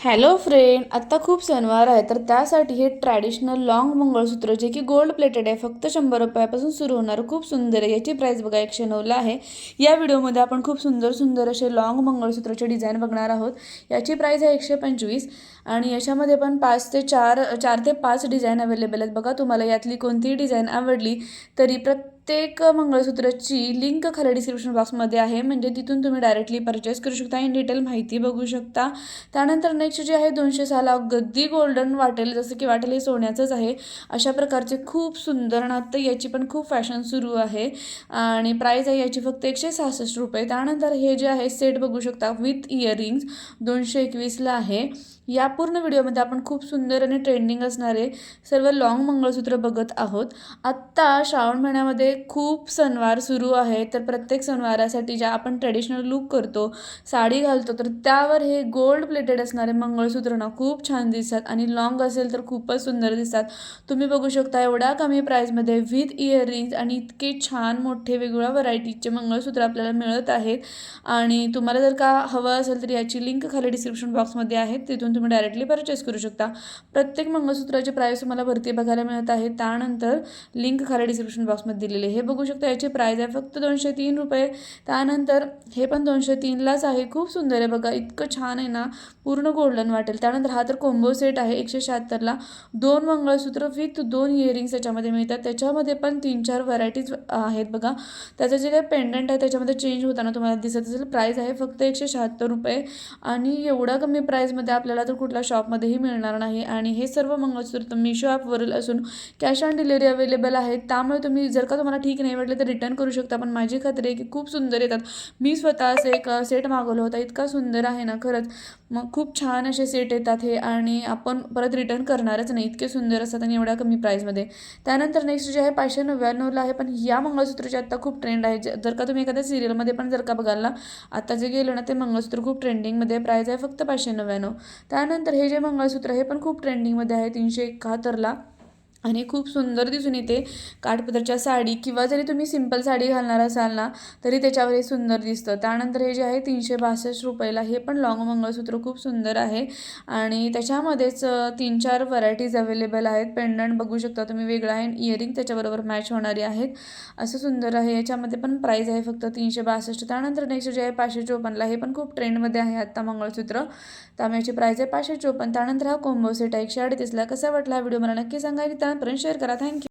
Hello friend आत्ता खूप सणवार आहे तर त्यासाठी हे ट्रॅडिशनल लॉंग मंगळसूत्र जे की गोल्ड प्लेटेड आहे फक्त शंभर रुपयापासून सुरू होणार. खूप सुंदर आहे. याची प्राईस बघा एकशे नऊला आहे. या व्हिडिओमध्ये आपण खूप सुंदर सुंदर असे लॉंग मंगळसूत्राचे डिझाईन बघणार आहोत. याची प्राईस आहे एकशे पंचवीस. आणि याच्यामध्ये पण पाच ते चार चार ते पाच डिझाईन अवेलेबल आहेत. बघा तुम्हाला यातली कोणतीही डिझाईन आवडली तरी प्रत्येक प्रत्येक मंगळसूत्राची लिंक खाली डिस्क्रिप्शन बॉक्समध्ये आहे. म्हणजे तिथून तुम्ही डायरेक्टली परचेस करू शकता. इन डिटेल माहिती बघू शकता. त्यानंतर नेक्स्ट जे आहे दोनशे सहाला गद्दी गोल्डन वाटेल. जसं की वाटेल हे सोन्याचंच आहे. अशा प्रकारचे खूप सुंदर नात याची पण खूप फॅशन सुरू आहे. आणि प्राईस आहे याची फक्त एकशे सहासष्ट रुपये. त्यानंतर हे जे आहे सेट बघू शकता विथ इयरिंग्स दोनशे एकवीसला आहे. या पूर्ण व्हिडिओमध्ये आपण खूप सुंदर आणि ट्रेंडिंग असणारे सर्व लॉंग मंगळसूत्र बघत आहोत. आत्ता श्रावण महिन्यामध्ये खूप सणवार सुरू आहे तर प्रत्येक सणवारासाठी ज्या आपण ट्रेडिशनल लुक करतो साडी घालतो तर त्यावर हे गोल्ड प्लेटेड असणारे मंगळसूत्र ना खूप छान दिसतात आणि लॉंग असेल तर खूपच सुंदर दिसतात. तुम्ही बघू शकता एवढ्या कमी प्राईजमध्ये विथ इयरिंग्ज आणि इतके छान मोठे वेगवेगळ्या व्हरायटीचे मंगळसूत्र आपल्याला मिळत आहेत. आणि तुम्हाला जर का हवं असेल तर याची लिंक खाली डिस्क्रिप्शन बॉक्समध्ये आहे. तिथून तुम्ही डायरेक्टली परचेस करू शकता. प्रत्येक मंगळसूत्राची प्राईस तुम्हाला भरती बघायला मिळत आहे. त्यानंतर लिंक खाली डिस्क्रिप्शन बॉक्समध्ये दिलेली आहे. हे बघू शकता याची प्राईज आहे फक्त दोनशे तीन रुपये. त्यानंतर हे पण दोनशे तीनलाच आहे. खूप सुंदर आहे बघा इतकं छान आहे ना पूर्ण गोल्डन वाटेल. त्यानंतर हा तर कोंबो सेट आहे एकशे शहात्तरला दोन मंगळसूत्र विथ दोन इयरिंग्स याच्यामध्ये मिळतात. त्याच्यामध्ये पण तीन चार व्हरायटीज आहेत बघा. त्याचं जे काही पेंडंट आहे त्याच्यामध्ये चेंज होताना तुम्हाला दिसत असेल प्राईज आहे फक्त एकशे शहात्तर रुपये. आणि एवढा कमी प्राईजमध्ये आपल्याला तर कुठल्या शॉपमध्येही मिळणार नाही. आणि हे सर्व मंगळसूत्र मिशो ॲपवरील असून कॅश ऑन डिलिव्हरी अवेलेबल आहे त्यामुळे तुम्ही जर का तुम्हाला मला ठीक नाही वाटलं तर रिटर्न करू शकता. पण माझी खात्री आहे की खूप सुंदर येतात. मी स्वतः असं एक सेट मागवला होता. इतका सुंदर आहे ना खरंच. मग खूप छान असे सेट येतात हे आणि आपण परत रिटर्न करणारच नाही. इतके सुंदर असतात आणि एवढ्या कमी प्राईजमध्ये त्यानंतर नेक्स्ट जे आहे पाचशे नव्याण्णवला आहे. पण या मंगळसूत्राची आत्ता खूप ट्रेंड आहे. जर का तुम्ही एखाद्या सिरियलमध्ये पण जर का बघाल ना आता जे गेलं ना ते मंगळसूत्र खूप ट्रेंडिंगमध्ये प्राईज आहे. फक्त पाचशे नव्याण्णव. त्यानंतर हे जे मंगळसूत्र आहे पण खूप ट्रेंडिंगमध्ये आहे. तीनशे एकाहत्तरला. आणि खूप सुंदर दिसून येते. काठपदरच्या साडी किंवा जरी तुम्ही सिंपल साडी घालणार असाल ना तरी त्याच्यावर हे सुंदर दिसतं. त्यानंतर हे जे आहे तीनशे बासष्ट रुपयाला हे पण लॉंग मंगळसूत्र खूप सुंदर आहे. आणि त्याच्यामध्येच तीन चार व्हरायटीज अवेलेबल आहेत. पेंडंट बघू शकता तुम्ही वेगळं आहे. इयरिंग त्याच्याबरोबर मॅच होणारी आहेत. असं सुंदर आहे. याच्यामध्ये पण प्राईज आहे फक्त तीनशे बासष्ट. त्यानंतर नेक्स्ट जे आहे पाचशे चोपन्नला हे पण खूप ट्रेंडमध्ये आहे आत्ता मंगळसूत्र. त्यामुळे याची प्राईज आहे पाचशे चोपन्न. त्यानंतर हा कोंबो सेट आहे एकशे अडतीसला. कसा वाटला हा व्हिडिओ मला नक्की सांगा. आणि त्यानंतर शेअर करा. थँक्यू.